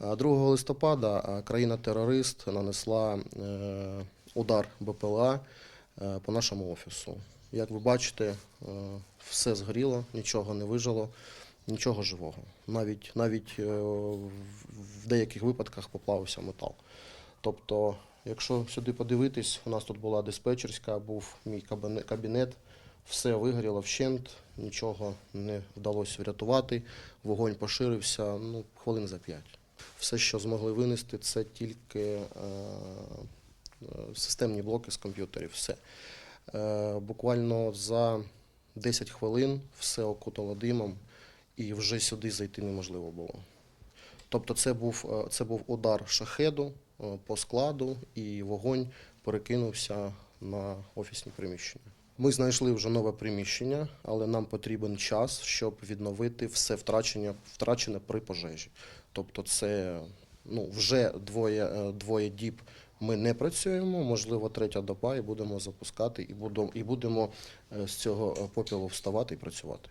А 2 листопада країна-терорист нанесла е, удар БПЛА е, по нашому офісу. Як ви бачите, е, все згоріло, нічого не вижило, нічого живого. Навіть, навіть е, в- деяких випадках поплавився метал. Тобто, якщо сюди подивитись, у нас тут була диспетчерська, був мій кабіне- кабінет, все вигоріло вщент, нічого не вдалося врятувати. Вогонь поширився ну, хвилин за п'ять. Все, що змогли винести, це тільки е, системні блоки з комп'ютерів. Все. Е, буквально за 10 хвилин все окутало димом, і вже сюди зайти неможливо було. Тобто це був, е, це був удар шахеду по складу, і вогонь перекинувся на офісні приміщення. Ми знайшли вже нове приміщення, але нам потрібен час, щоб відновити все втрачене, втрачене при пожежі. Тобто, це ну, вже двоє, е, двоє діб ми не працюємо, можливо, третя доба, і будемо запускати, і будемо, і будемо е, з цього е, попілу вставати і працювати.